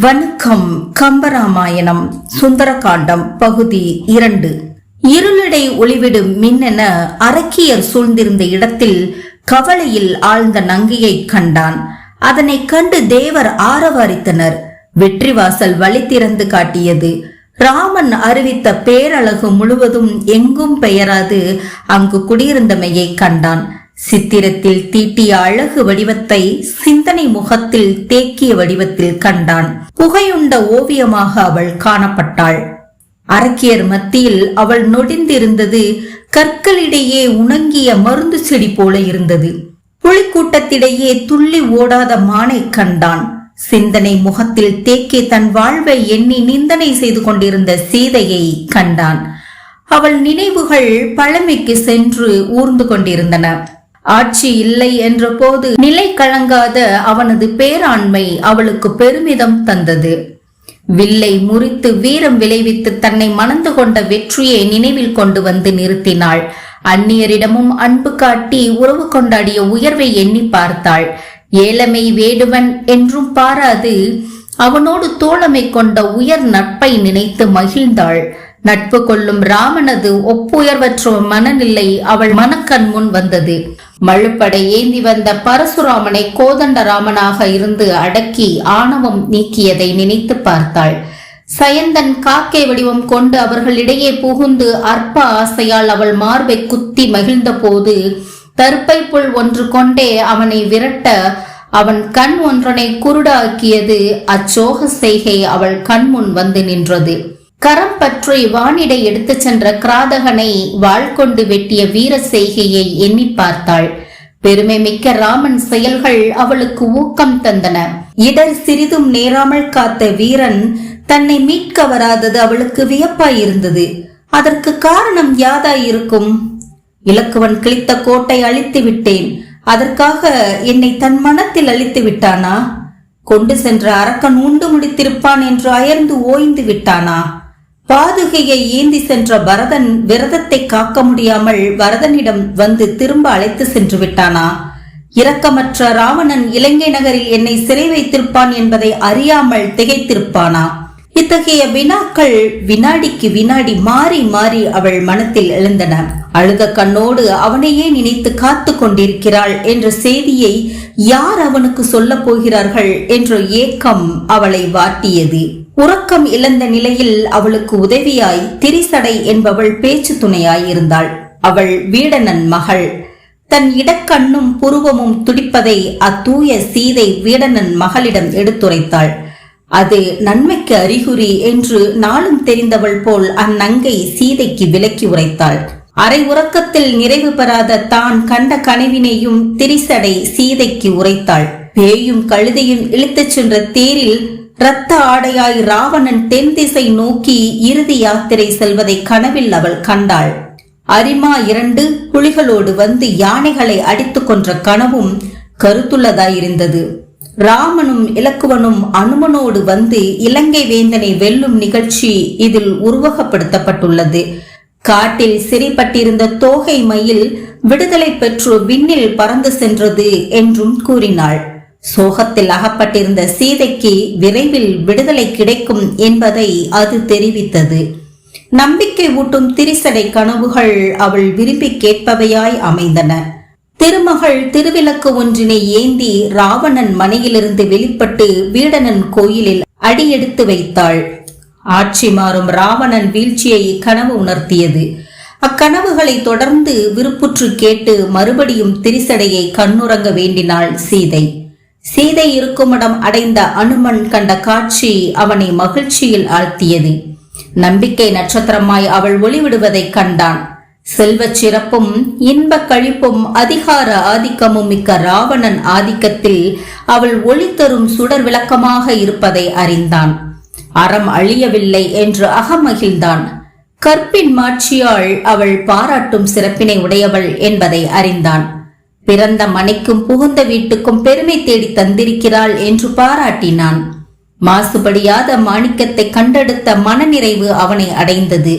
வணக்கம் கம்பராமாயணம் சுந்தரகாண்டம் பகுதி இரண்டு. இருளடை ஒளிவிடும் மின்னென அரக்கியர் சூழ்ந்திருந்த இடத்தில் கவலையில் ஆழ்ந்த நங்கையை கண்டான். அதனைக் கண்டு தேவர் ஆரவாரித்தனர். வெற்றிவாசல் வழி திறந்து காட்டியது. ராமன் அறிவித்த பேரழகு முழுவதும் எங்கும் பெயராது அங்கு குடியிருந்தமையை கண்டான். சித்திரத்தில் தீட்டிய அழகு வடிவத்தை சிந்தனை முகத்தில் தேக்கிய வடிவத்தில் கண்டான். புகையுண்ட ஓவியமாக அவள் காணப்பட்டாள். அரக்கியர் மத்தியில் அவள் நொடிந்திருந்தது கற்களிடையே உணங்கிய மருந்து செடி போல இருந்தது. புலிக்கூட்டத்திடையே துள்ளி ஓடாத மானை கண்டான். சிந்தனை முகத்தில் தேக்கி தன் வாழ்வை எண்ணி நிந்தனை செய்து கொண்டிருந்த சீதையை கண்டான். அவள் நினைவுகள் பழமைக்கு சென்று ஊர்ந்து கொண்டிருந்தன. ஆட்சி இல்லை என்ற போது நிலை கலங்காத அவனது பேராண்மை அவளுக்கு பெருமிதம் தந்தது. வில்லை முறித்து வீரம் விளைவித்து தன்னை மணந்து கொண்ட வெற்றியை நினைவில் கொண்டு வந்து நிறுத்தினாள். அந்நியரிடமும் அன்பு காட்டி உறவு கொண்டாடிய உயர்வை எண்ணி பார்த்தாள். ஏழமை வேடுவன் என்றும் பாராது அவனோடு தோழமை கொண்ட உயர் நட்பை நினைத்து மகிழ்ந்தாள். நட்பு கொள்ளும் ராமனது ஒப்புயர்வற்ற மனநிலை அவள் மனக்கண் முன் வந்தது. மழுப்படை ஏந்தி வந்த பரசுராமனை கோதண்டராமனாக இருந்து அடக்கி ஆணவம் நீக்கியதை நினைத்து பார்த்தாள். சயந்தன் காக்கை வடிவம் கொண்டு அவர்களிடையே புகுந்து அற்ப ஆசையால் அவள் மார்பை குத்தி மகிழ்ந்த போது தருப்பை புல் ஒன்று கொண்டே அவனை விரட்ட அவன் கண் ஒன்றனை குருடாக்கியது அச்சோக செய்கை அவள் கண்முன் வந்து நின்றது. கரம் பற்றி வானிடை எடுத்து சென்ற கிராதகனை வாழ்கொண்டு வெட்டிய வீர செய்கையை எண்ணி பார்த்தாள். பெருமை மிக்க ராமன் செயல்கள் அவளுக்கு ஊக்கம் தந்தன. இடர் சிறிதும் நேராமல் காத்த வீரன் தன்னை மீட்க வராதது அவளுக்கு வியப்பாயிருந்தது. அதற்கு காரணம் யாதாயிருக்கும்? இலக்குவன் கிழித்த கோட்டை அழித்து விட்டேன். அதற்காக என்னை தன் மனத்தில் அழித்து விட்டானா? கொண்டு சென்ற அரக்கன் உண்டு முடித்திருப்பான் என்று அயர்ந்து ஓய்ந்து விட்டானா? பாதுகையை ஏந்தி சென்ற பரதன் விரதத்தை காக்க முடியாமல் பரதனிடம் வந்து திரும்ப அழைத்து சென்று விட்டானா? இரக்கமற்ற ராவணன் இலங்கை நகரில் என்னை சிறை வைத்திருப்பான் என்பதை அறியாமல் திகைத்திருப்பானா? இத்தகைய வினாக்கள் வினாடிக்கு வினாடி மாறி மாறி அவள் மனத்தில் எழுந்தன. அழுத கண்ணோடு அவனையே நினைத்து காத்து கொண்டிருக்கிறாள் என்ற செய்தியை யார் அவனுக்கு சொல்ல போகிறார்கள் என்ற ஏக்கம் அவளை வாட்டியது. உறக்கம் இழந்த நிலையில் அவளுக்கு உதவியாய் திரிசடை என்பவள் பேச்சு துணையாயிருந்தாள். அவள் வீடனன் மகள். தன் இடக்கண்ணும் புருவமும் துடிப்பதை அத்தூய சீதை வீடனன் மகளிடம் எடுத்துரைத்தாள். அது நன்மைக்கு அறிகுறி என்று நாளும் தெரிந்தவள் போல் அந்நங்கை சீதைக்கு விலக்கி உரைத்தாள். அரை உறக்கத்தில் நிறைவு பெறாத தான் கண்ட கனவினையும் திரிசடை சீதைக்கு உரைத்தாள். பேயும் கழுதையும் இழுத்துச் சென்ற தேரில் இரத்த ஆடையாய் ராவணன் தென் திசை நோக்கி இறுதி யாத்திரை செல்வதை கனவில் அவள் கண்டாள். அரிமா இரண்டு புலிகளோடு வந்து யானைகளை அடித்துக் கொன்ற கனவும் கருத்துள்ளதாயிருந்தது. ராமனும் இலக்குவனும் அனுமனோடு வந்து இலங்கை வேந்தனை வெல்லும் நிகழ்ச்சி இதில் உருவகப்படுத்தப்பட்டுள்ளது. காட்டில் சிறைப்பட்டிருந்த தோகை மயில் விடுதலை பெற்று விண்ணில் பறந்து சென்றது என்றும் கூறினாள். சோகத்தில் அகப்பட்டிருந்த சீதைக்கு விரைவில் விடுதலை கிடைக்கும் என்பதை அது தெரிவித்தது. நம்பிக்கை ஊட்டும் திரிசடை கனவுகள் அவள் விரும்பி கேட்பவையாய் அமைந்தன. திருமகள் திருவிளக்கு ஒன்றினை ஏந்தி ராவணன் மனையிலிருந்து வெளிப்பட்டு வீடனன் கோயிலில் அடியெடுத்து வைத்தாள். ஆட்சி மாறும் ராவணன் வீழ்ச்சியை கனவு உணர்த்தியது. அக்கனவுகளை தொடர்ந்து விருப்புற்று கேட்டு மறுபடியும் திரிசடையை கண்ணுறங்க வேண்டினாள் சீதை. சீதை இருக்குமிடம் அடைந்த அனுமன் கண்ட காட்சி அவனை மகிழ்ச்சியில் ஆழ்த்தியது. நம்பிக்கை நட்சத்திரமாய் அவள் ஒளிவிடுவதைக் கண்டான். செல்வச் சிறப்பும் இன்ப கழிப்பும் அதிகார ஆதிக்கமும் மிக்க ராவணன் ஆதிக்கத்தில் அவள் ஒளி தரும் சுடர் விளக்கமாக இருப்பதை அறிந்தான். அறம் அழியவில்லை என்று அகமகிழ்ந்தான் கற்பின் மாட்சியாள் அவள் பாராட்டும் சிறப்பினை உடையவள் என்பதை அறிந்தான். பிறந்த மனைக்கும் புகுந்த வீட்டுக்கும் பெருமை தேடி தந்திருக்கிறாள் என்று பாராட்டினான். மாசுபடியாத மாணிக்கத்தை கண்டெடுத்த மனநிறைவு அவனை அடைந்தது.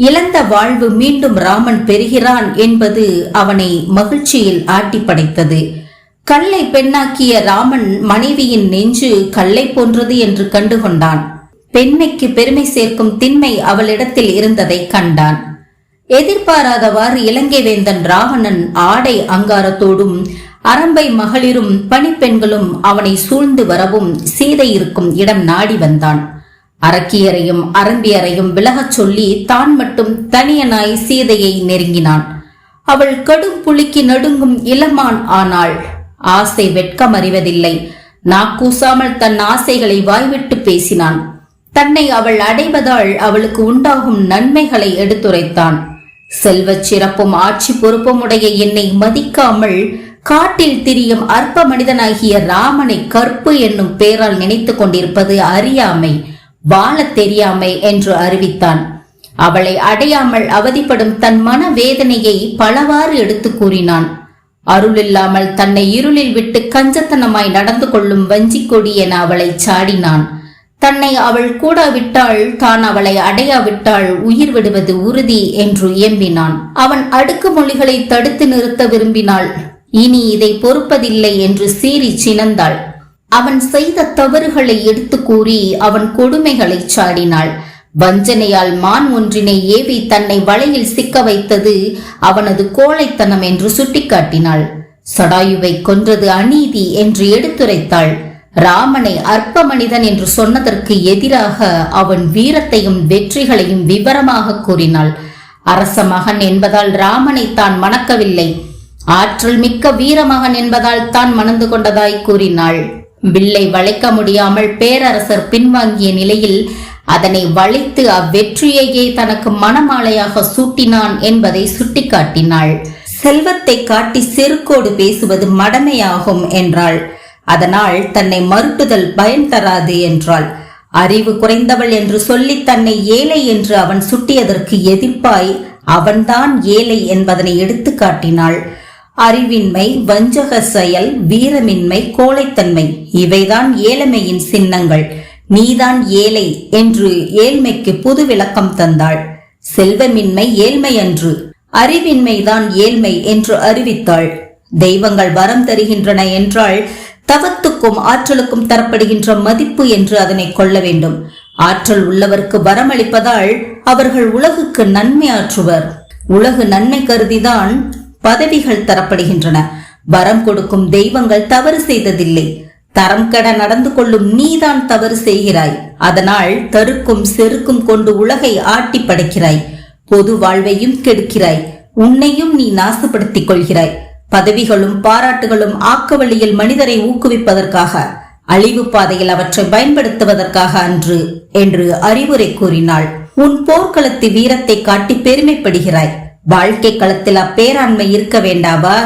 இழந்த வாழ்வு மீண்டும் ராமன் பெறுகிறான் என்பது அவனை மகிழ்ச்சியில் ஆட்டி படைத்தது. கல்லை பெண்ணாக்கிய ராமன் மனைவியின் நெஞ்சு கல்லை போன்றது என்று கண்டுகொண்டான். பெண்மைக்கு பெருமை சேர்க்கும் திண்மை அவளிடத்தில் இருந்ததை கண்டான். எதிர்பாராதவாறு இலங்கை வேந்தன் ராவணன் ஆடை அங்காரத்தோடும் அரம்பை மகளிரும் பணிப்பெண்களும் அவனை சூழ்ந்து வரவும் சீதை இருக்கும் இடம் நாடி வந்தான். அரக்கியரையும் அரம்பியரையும் விலகச் சொல்லி தான் மட்டும் தனியனாய் சீதையை நெருங்கினான். அவள் கடும் புலிக்கு நடுங்கும் இளமான் ஆனாள் ஆசை வெட்கம் அறிவதில்லை. நாக்கூசாமல் தன் ஆசைகளை வாய்விட்டு பேசினான். தன்னை அவள் அடைவதால் அவளுக்கு உண்டாகும் நன்மைகளை எடுத்துரைத்தான். செல்வச் சிறப்பும் ஆட்சி பொறுப்பும் உடைய என்னை மதிக்காமல் காட்டில் திரியும் அற்ப மனிதனாகிய ராமனை கற்பு என்னும் பெயரால் நினைத்துக் கொண்டிருப்பது அறியாமை. வாழத் தெரியாமை என்று அறிவித்தான். அவளை அடையாமல் அவதிப்படும் தன் மன வேதனையை பலவாறு எடுத்து கூறினான். அருளில்லாமல் தன்னை இருளில் விட்டு கஞ்சத்தனமாய் நடந்து கொள்ளும் வஞ்சிக் கொடி என அவளை சாடினான். தன்னை அவள் கூடாவிட்டால் தான் அவளை அடையாவிட்டால் உயிர் விடுவது உறுதி என்று இயம்பினான். அவன் அடுக்கு மொழிகளை தடுத்து நிறுத்த விரும்பினாள். இனி இதை பொறுப்பதில்லை என்று சீறி சினந்தாள். அவன் செய்த தவறுகளை எடுத்து கூறி அவன் கொடுமைகளை சாடினாள். வஞ்சனையால் மான் ஒன்றினை ஏவி தன்னை வலையில் சிக்க வைத்தது அவனது கோழைத்தனம் என்று சுட்டிக்காட்டினாள். சடாயுவை கொன்றது அநீதி என்று எடுத்துரைத்தாள். ராமனை அற்ப மனிதன் என்று சொன்னதற்கு எதிராக அவன் வீரத்தையும் வெற்றிகளையும் விவரமாக கூறினாள். அரச மகன் என்பதால் ராமனை தான் மணக்கவில்லை. ஆற்றல் மிக்க வீரமகன் என்பதால் தான் மணந்து கொண்டதாய் கூறினாள். வில்லை வளைக்க முடியாமல் பேரரசர் பின்வாங்கிய நிலையில் அதனை வளைத்து அவ்வெற்றியையே தனக்கு மணமாலையாக சூட்டினான் என்பதை சுட்டிக்காட்டினாள். செல்வத்தை காட்டி செருக்கோடு பேசுவது மடமையாகும் என்றாள். அதனால் தன்னை மறுட்டுதல் பயன் தராது என்றாள். அறிவு குறைந்தவள் என்று சொல்லி தன்னை ஏழை என்று அவன் சுட்டியதற்கு எதிர்ப்பாய் அவன்தான் ஏழை என்பதனை எடுத்து காட்டினாள் அறிவின்மை வஞ்சக செயல் வீரமின்மை கோழைத்தன்மை. இவைதான் ஏழமையின் சின்னங்கள். நீதான் ஏழை என்று ஏழ்மைக்கு புது விளக்கம் தந்தாள். செல்வமின்மை ஏழ்மை அன்று அறிவின்மைதான் ஏழ்மை என்று அறிவித்தாள். தெய்வங்கள் வரம் தருகின்றன என்றால் தவத்துக்கும் ஆற்றலுக்கும் தரப்படுகின்ற மதிப்பு என்று அதனை கொள்ள வேண்டும். ஆற்றல் உள்ளவருக்கு வரமளிப்பதால் அவர்கள் உலகுக்கு நன்மை ஆற்றுவர். உலகு நன்மை கருதிதான் பதவிகள் தரப்படுகின்றன. வரம் கொடுக்கும் தெய்வங்கள் தவறு செய்ததில்லை. தரம் கெட நடந்து கொள்ளும் நீதான் தவறு செய்கிறாய். அதனால் தருக்கும் செருக்கும் கொண்டு உலகை ஆட்டி படைக்கிறாய். பொது வாழ்வையும் கெடுக்கிறாய். உன்னையும் நீ நாசப்படுத்திக் கொள்கிறாய். பதவிகளும் பாராட்டுகளும் ஆக்க வழியில் மனிதரை ஊக்குவிப்பதற்காக அழிவு பாதையில் அவற்றை பயன்படுத்துவதற்காக அன்று என்று அறிவுரை கூறினாள். உன் போர்க்களத்து வீரத்தை காட்டி பெருமைப்படுகிறாய். வாழ்க்கை களத்தில் அப்பேராண்மை இருக்க வேண்டாவா?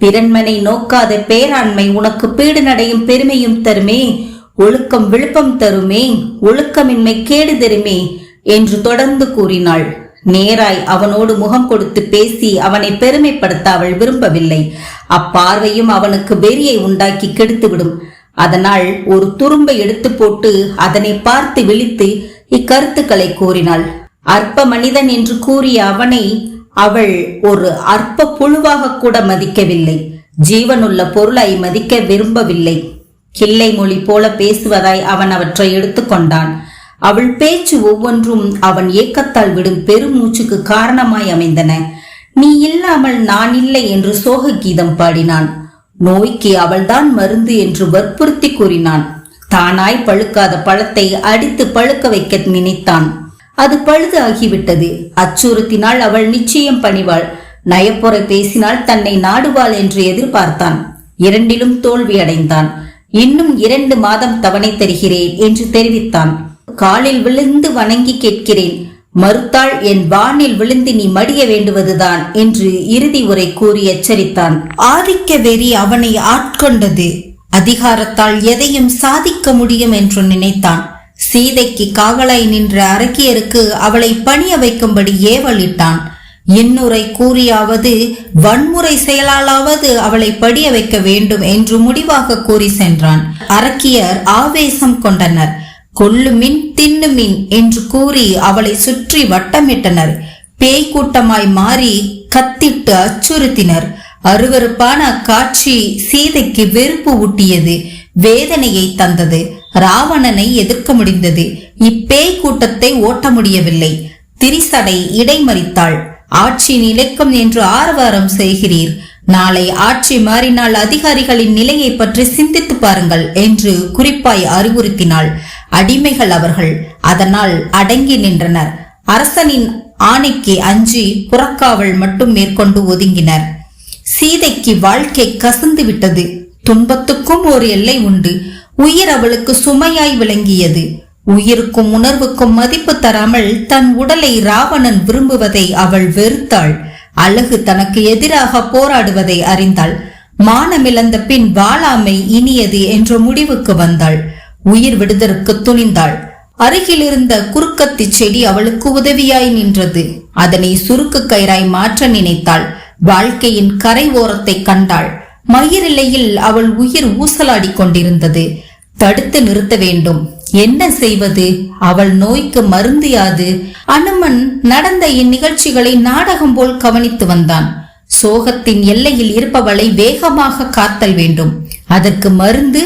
பிறன்மனை நோக்காத பேராண்மை உனக்கு பீடு நடையும் பெருமையும் தருமே. ஒழுக்கம் விழுப்பம் தருமே. ஒழுக்கமின்மை கேடு தருமே என்று தொடர்ந்து கூறினாள். நேராய் அவனோடு முகம் கொடுத்து பேசி அவனை பெருமைப்படுத்த அவள் விரும்பவில்லை. அப்பார்வையும் அவனுக்கு வெறியை உண்டாக்கி கெடுத்துவிடும். அதனால் ஒரு துரும்பை எடுத்து போட்டு அதனை பார்த்து விழித்து இக்கருத்துக்களை கூறினாள். அற்ப மனிதன் என்று கூறிய அவனை அவள் ஒரு அற்ப புழுவாக கூட மதிக்கவில்லை. ஜீவனுள்ள பொருளை மதிக்க விரும்பவில்லை. கிள்ளை மொழி போல பேசுவதாய் அவன் அவற்றை எடுத்துக்கொண்டான் அவள் பேச்சு ஒவ்வொன்றும் அவன் ஏக்கத்தால் விடும் பெருமூச்சுக்கு காரணமாய் அமைந்தன. நீ இல்லாமல் நான் இல்லை என்று சோக கீதம் பாடினான். நோய்க்கு அவள்தான் மருந்து என்று வற்புறுத்தி கூறினான். தானாய் பழுக்காத பழத்தை அடித்து பழுக்க வைக்க நினைத்தான். அது பழுது ஆகிவிட்டது அச்சுறுத்தினால் அவள் நிச்சயம் பணிவாள். நயப்புரை பேசினால் தன்னை நாடுவாள் என்று எதிர்பார்த்தான். இரண்டிலும் தோல்வி அடைந்தான். இன்னும் இரண்டு மாதம் தவணை தருகிறேன் என்று தெரிவித்தான். காலில் விழுந்து வணங்கி கேட்கிறேன் மறுத்தாள் என் வானில் விழுந்து நீ மடிய வேண்டுவதுதான் என்று இறுதி உரை கூறி எச்சரித்தான். ஆதிக்க வெறி அவனை ஆட்கொண்டது. அதிகாரத்தால் எதையும் சாதிக்க முடியும் என்று நினைத்தான். சீதைக்கு காவலாய் நின்ற அரக்கியருக்கு அவளை பணிய வைக்கும்படி ஏவலிட்டான். இன்னுரை கூறியாவது வன்முறை செயலாலாவது அவளை படிய வைக்க வேண்டும் என்று முடிவாக கூறி சென்றான். அரக்கியர் ஆவேசம் கொண்டனர். கொல்லுமின் தின்னுமின் என்று கூறி அவளை சுற்றி வட்டமிட்டனர். பேய் கூட்டமாய் மாறி கத்திட்டு அச்சுறுத்தினர். அருவருப்பான காட்சி சீதைக்கு வெறுப்பு ஊட்டியது வேதனையை தந்தது. ராவணனை எதிர்க்க முடிந்தது. இப்பேய் கூட்டத்தை ஓட்ட முடியவில்லை. திரிசடை இடைமறித்தாள். ஆட்சி நிலைக்கும் என்று ஆரவாரம் செய்கிறீர். நாளை ஆட்சி மாறினால் அதிகாரிகளின் நிலையை பற்றி சிந்தித்து பாருங்கள் என்று குறிப்பாய் அறிவுறுத்தினாள். அடிமைகள் அவர்கள். அதனால் அடங்கி நின்றனர். அரசனின் ஆணைக்கு அஞ்சி புறக்காவல் மட்டும் மேற்கொண்டு ஒதுங்கினர். சீதைக்கு வாழ்க்கை கசந்து விட்டது. துன்பத்துக்கும் ஒரு எல்லை உண்டு. உயிர் அவளுக்கு சுமையாய் விளங்கியது. உயிருக்கும் உணர்வுக்கும் மதிப்பு தராமல் தன் உடலை ராவணன் விரும்புவதை அவள் வெறுத்தாள். அழகு தனக்கு எதிராக போராடுவதை அறிந்தாள். மானமிழந்த பின் வாழாமை இனியது என்ற முடிவுக்கு வந்தாள். உயிர் விடுதற்கு துணிந்தாள். அருகில் இருந்த குறுக்கத்தி செடி அவளுக்கு உதவியாய் நின்றது. அதனை சுருக்கு கயிறாய் மாற்ற நினைத்தாள். வாழ்க்கையின் கரை ஓரத்தை கண்டாள். மயிரிலையில் அவள் உயிர் ஊசலாடிக் கொண்டிருந்தது. தடுத்து நிறுத்த வேண்டும். என்ன செய்வது? அவள் நோய்க்கு மருந்து யாது அனுமன் நடந்த இந்நிகழ்ச்சிகளை நாடகம் போல் கவனித்து வந்தான். சோகத்தின் எல்லையில் இருப்பவளை வேகமாக காத்தல் வேண்டும். அதற்கு மருந்து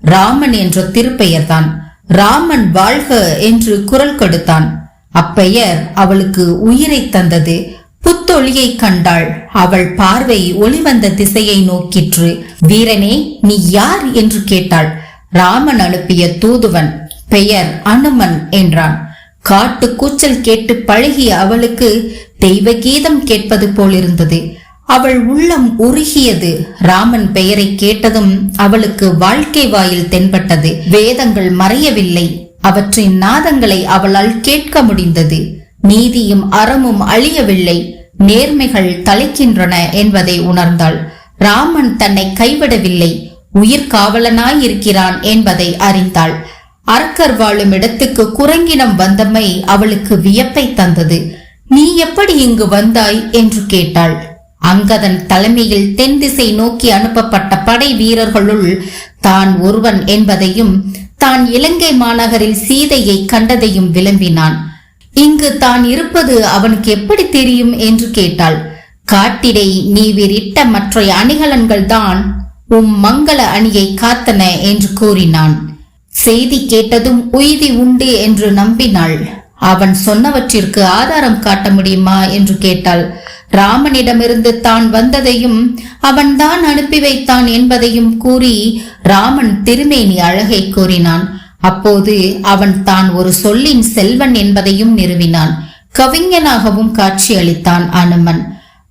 ராமன் என்ற திருப்பெயர்தான். ராமன் வாழ்க என்று குரல் கொடுத்தான். அப்பெயர் அவளுக்கு உயிரை தந்தது. புத்தொளியை கண்டாள். அவள் பார்வை ஒளிவந்த திசையை நோக்கிற்று. வீரனே நீ யார்? என்று கேட்டாள். ராமன் அனுப்பிய தூதுவன் பெயர் அனுமன் என்றான். காட்டு கூச்சல் கேட்டு பழகிய அவளுக்கு தெய்வ கீதம் கேட்பது போலிருந்தது. அவள் உள்ளம் உருகியது. ராமன் பெயரை கேட்டதும் அவளுக்கு வாழ்க்கை வாயில் தென்பட்டது. வேதங்கள் மறையவில்லை. அவற்றின் நாதங்களை அவளால் கேட்க முடிந்தது. நீதியும் அறமும் அழியவில்லை. நேர்மைகள் தலைக்கின்றன என்பதை உணர்ந்தாள். ராமன் தன்னை கைவிடவில்லை. உயிர் காவலனாய் இருக்கிறான் என்பதை அறிந்தாள். அரக்கர் வாழும் இடத்துக்கு குரங்கினம் வந்தமை அவளுக்கு வியப்பை தந்தது. நீ எப்படி இங்கு வந்தாய்? என்று கேட்டாள். அங்கதன் தலைமையில் தென் திசை நோக்கி அனுப்பப்பட்ட படை வீரர்களுள் தான் ஒருவன் என்பதையும் தான் இலங்கை மாநகரில் சீதையை கண்டதையும் விளம்பினான். இங்கு தான் இருப்பது அவனுக்கு எப்படி தெரியும்? என்று கேட்டாள். காட்டிடை நீ விரிட்ட மற்ற அணிகலன்கள் தான் உம் மங்கள அணியை காத்தன என்று கூறினான். செய்தி கேட்டதும் உய்தி உண்டு என்று நம்பினாள். அவன் சொன்னவற்றிற்கு ஆதாரம் காட்ட முடியுமா என்று கேட்டாள். ராமனிடமிருந்து தான் வந்ததையும் அவன்தான் அனுப்பி வைத்தான் என்பதையும் கூறி ராமன் திருமேனி அழகை கூறினான். அப்போது அவன் தான் ஒரு சொல்லின் செல்வன் என்பதையும் நிறுவினான். கவிஞனாகவும் காட்சியளித்தான் அனுமன்.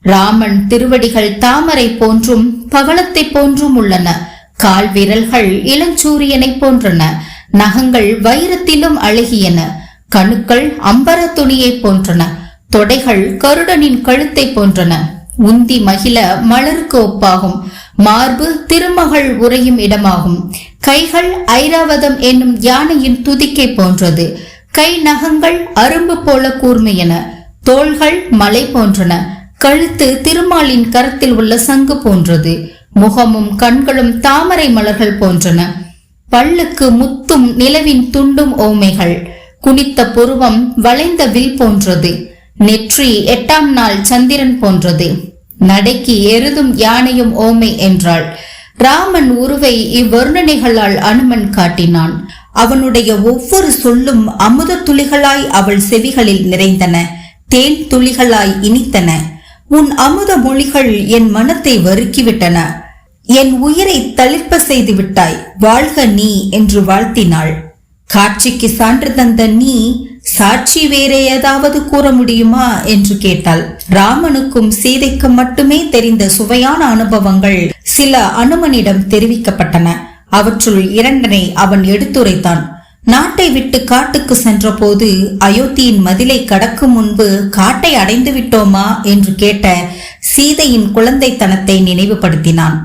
ராமன் திருவடிகள் தாமரை போன்றும் பவளத்தை போன்றும் உள்ளன. கால் விரல்கள் இளஞ்சூரியனை போன்றன. நகங்கள் வைரத்திலும் அழகியன. கணுக்கள் அம்பர துணியை போன்றன. தொடைகள் கருடனின் கழுத்தை போன்றன. உந்தி மகிழ மலருக்கு ஒப்பாகும். மார்பு திருமகள் உறையும் இடமாகும். கைகள் ஐராவதம் என்னும் யானையின் துதிக்கை போன்றது. கை நகங்கள் அரும்பு போல கூர்மையன. தோள்கள் மலை போன்றன. கழுத்து திருமாலின் கரத்தில் உள்ள சங்கு போன்றது. முகமும் கண்களும் தாமரை மலர்கள் போன்றன. பல்லுக்கு முத்தும் நிலவின் துண்டும் ஓமைகள். குனித்த புருவம் வளைந்த வில் போன்றது. நெற்றி எட்டாம் நாள் சந்திரன் போன்றது. நடைக்கு எருதும் யானையும் ஓமை என்றாள். ராமன் உருவை இவ்வர்ணனைகளால் அனுமன் காட்டினான். அவனுடைய ஒவ்வொரு சொல்லும் அமுத துளிகளாய் அவள் செவிகளில் நிறைந்தன. தேன் துளிகளாய் இனித்தன. உன் அமுத மொழிகள் என் மனத்தை வறுக்கிவிட்டன. என் உயிரை தளிர்ப்ப செய்து விட்டாய் வாழ்க நீ என்று வாழ்த்தினாள். காட்சிக்கு சான்று தந்த நீ சாட்சி வேற ஏதாவது கூற முடியுமா? என்று கேட்டாள். ராமனுக்கும் சீதைக்கும் மட்டுமே தெரிந்த சுவையான அனுபவங்கள் சில அனுமனிடம் தெரிவிக்கப்பட்டன. அவற்றுள் இரண்டனை அவன் எடுத்துரைத்தான். நாட்டை விட்டு காட்டுக்கு சென்றபோது அயோத்தியின் மதிலை கடக்கும் முன்பு காட்டை அடைந்து விட்டோமா என்று கேட்ட சீதையின் குழந்தைத்தனத்தை நினைவுபடுத்தினான்.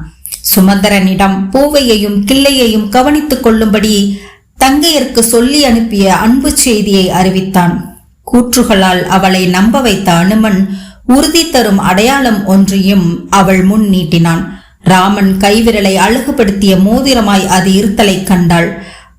சுமந்தரனிடம் பூவையையும் கிள்ளையையும் கவனித்துக் கொள்ளும்படி தங்கையருக்கு சொல்லி அனுப்பிய அன்பு செய்தியை அறிவித்தான். கூற்றுகளால் அவளை நம்ப வைத்த அனுமன் உறுதி தரும் அடையாளம் ஒன்றையும் அவள் முன் நீட்டினான். ராமன் கைவிரலை அழகுபடுத்திய மோதிரமாய் அது இருத்தலை கண்டாள்.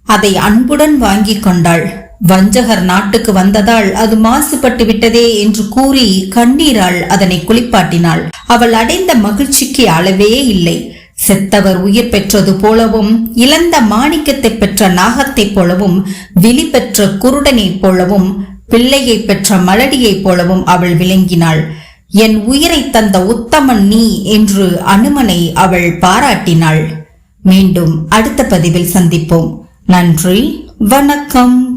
அதை அன்புடன் வாங்கிக் கொண்டாள். வஞ்சகர் நாட்டுக்கு வந்ததால் அது மாசுபட்டு விட்டதே என்று கூறி கண்ணீரால் அதனை குளிப்பாட்டினாள். அவள் அடைந்த மகிழ்ச்சிக்கு அளவே இல்லை. செத்தவர் உயிர் பெற்றது போலவும் இழந்த மாணிக்கத்தை பெற்ற நாகத்தைப் போலவும் விழி பெற்ற குருடனைப் போலவும் பிள்ளையை பெற்ற மலடியைப் போலவும் அவள் விளங்கினாள். என் உயிரை தந்த உத்தமன் நீ என்று அனுமனை அவள் பாராட்டினாள். மீண்டும் அடுத்த பதிவில் சந்திப்போம். நன்றி வணக்கம்.